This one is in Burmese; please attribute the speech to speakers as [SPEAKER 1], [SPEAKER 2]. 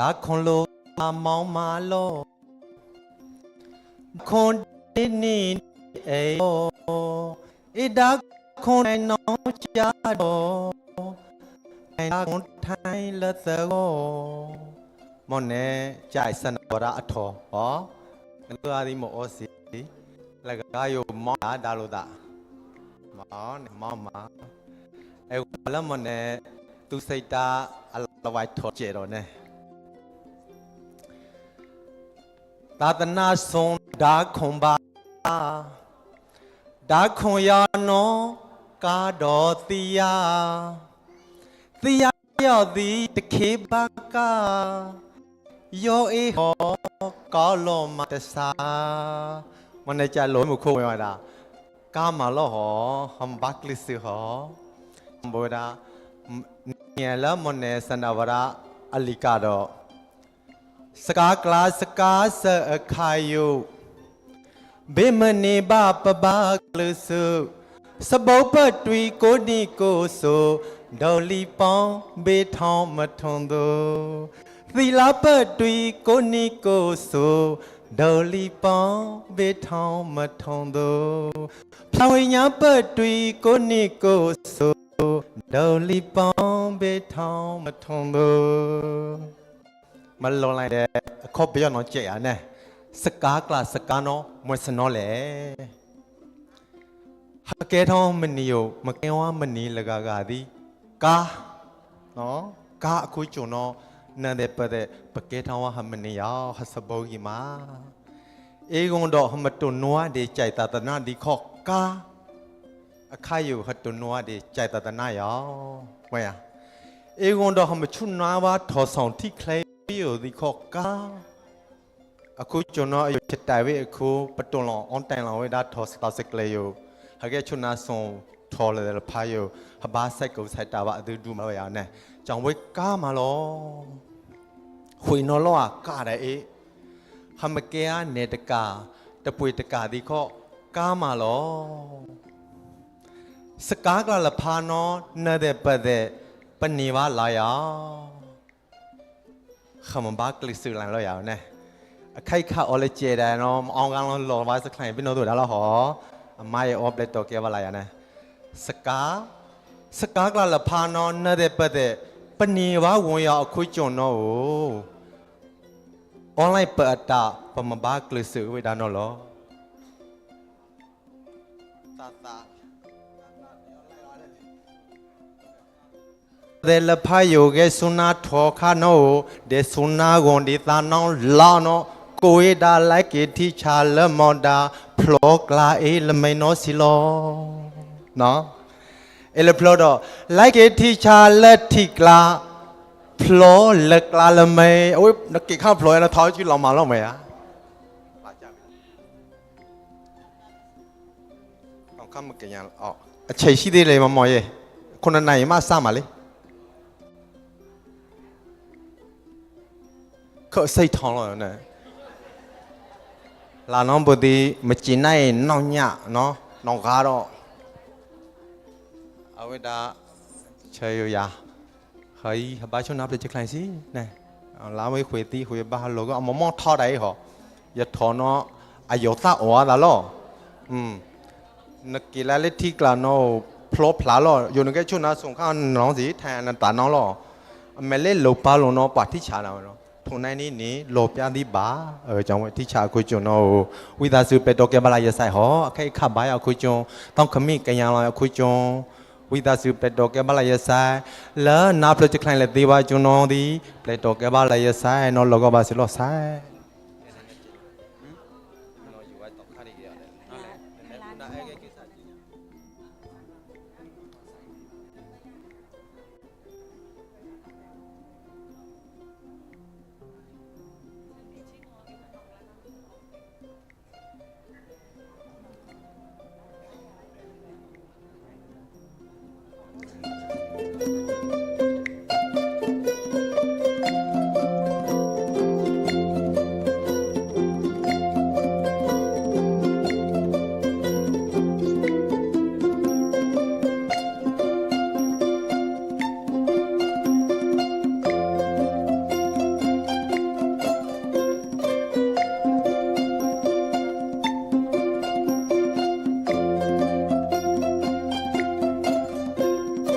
[SPEAKER 1] ဒါခွန်လိုမောင်းမာလောခွန်ဒီနီအေအေဒါခွန်နိုင်နောချာတော့အိုင်ခွန်ထိုင်လက်သောမောနေကြိုက်စနဝရအထောဟောလူအားဒီမောစီလကကာယမောဒါလို့ဒါမောနေမောမာအဲလမနေသူစိတ်တာအလဝိုက်ထောကျေတော့နေ သာသနာဆုံးဓာခွန်ပါဓာခွန်ရနောကာတော်တိယတိယရောက်သည်တခေပါကယောအေဟောကောလောမတဆာမနေ့ကလုံးမခိုးရတာကာမလောဟောဟမ်ဘတ်လစ်ဟောဘောဒါညလာမနေစနဝရအလီကတော့ စကားကလာစကားစအခါယုဘေမနေဘပပကလစုစပုတ်ပတ်တွေကိုနီကိုဆိုဒေါ်လီပေါင်းဘေးထောင်းမထွန်သူသီလာပတ်တွေကိုနီကိုဆိုဒေါ်လီပေါင်းဘေးထောင်းမထွန်သူဖြောင်ညာပတ်တွေကိုနီကိုဆိုဒေါ်လီပေါင်းဘေးထောင်းမထွန်သူ မလွန်လိုက်တဲ့အခေါ်ပြရတော့ကြည့်ရနဲ့စကားကလစကားနော်မွေစနော်လေဟကဲထောင်းမနီယမကင်ဝမနီလကကသည်ကာနော်ကာအခုကျွန်တော်နာတဲ့ပတဲ့ပကဲထောင်းဝဟမနီယောဟစဘောကြီးမာအေဂုံတော့ဟမတုနွားဒီကြိုက်တာတနာဒီခော့ကာအခါယူဟတုနွားဒီကြိုက်တာတနာယောဝဲရအေဂုံတော့ဟမချုနွားပါထော်ဆောင်ထိခလဲ ပြီးတော့ဒီခေါကာအခုကျွန်တော်အချက်တိုင်ဝဲအခုပတွန်လောင်အွန်တိုင်လောင်ဝဲဒါထော့စတာစကလေယိုဟကဲချွနာဆုံထော်လေတယ်ဖာယိုဟဘာဆိုင်ကိုဆိုင်တာပါအတူတူမဝရ နဲ့ကြောင်ဝဲကားမလောခွေနော်လောကားတယ်အေးဟမကဲအနေတကာတပွေတကာဒီခေါကားမလောစကားကလဖာနော်နဲ့တဲ့ပတ်တဲ့ပနေပါလာယောခမဘာကလစ်စလန်လောရအောင်နဲ့အခိုက်ခါအော်လေကျဲတယ်နော်အောင်ကောင်လောဘာစခလိုင်းပြနို့တို့ဒါတော့ဟောအမရဲ့ off plate တော့ကဲပါလာရနဲ့စကားစကားကလဖာနော်နဲ့တဲ့ပတ်တဲ့ပနေပါဝင်ရအခုကျွန်းတော့ online ပတ် တာပမဘာကလစ်စဝေဒါနော်လောတာတာ de la phayo ge suna tho kha no de suna gon di ta nong la no ko e da like ke thi cha le mon da phlo kla e le mai no si lo no e le phlo do like ke thi cha le thi kla phlo le kla le mai oi na ke kha phlo ya na thao chi lo ma lo mai ya အောင်ခမကင်ရအောင်အချိန်ရှိသေးလေမမော်ရဲ့ခုနှစ်နိုင်မှစမှာလေ ခေစိတ်ထောင်းလို့နဲ့လာနောဘဒီမကျင်နိုင်နောင်ညနော်နောင်ကားတော့အဝိဒါချေရယာဟိုင်ဘာချုံနာပလက်ချက်ခိုင်းစီနဲလာဝေခွေတီခွေဘာလောကအမမောထောက်တယ်ဟောရထောနော်အယောသဩဒါလောอืมနကီလာလက်တီကလာနော်ဖလောဖလာလောယုံငယ်ချုံနာဆုံခါနောင်စီထန်တာနောင်လောအမလဲလောပါလုံးနော်ပါတိချာနာနော် ထုံနိုင်နေနေလော်ပြသည်ပါအဲကြောင့်ဝတိချာခုကျွန်တော်ဝိသစုပေတော့ကဲမလာရဆိုင်ဟောအခိုက်ခဘာရခုကျွန်တောင်းခမိကရန်လာခုကျွန်ဝိသစုပေတော့ကဲမလာရဆိုင်လာနာပလချခိုင်လေသေးပါကျွန်တော်ဒီပလေတော့ကဲမလာရဆိုင်နော်လောကပါစလောဆိုင်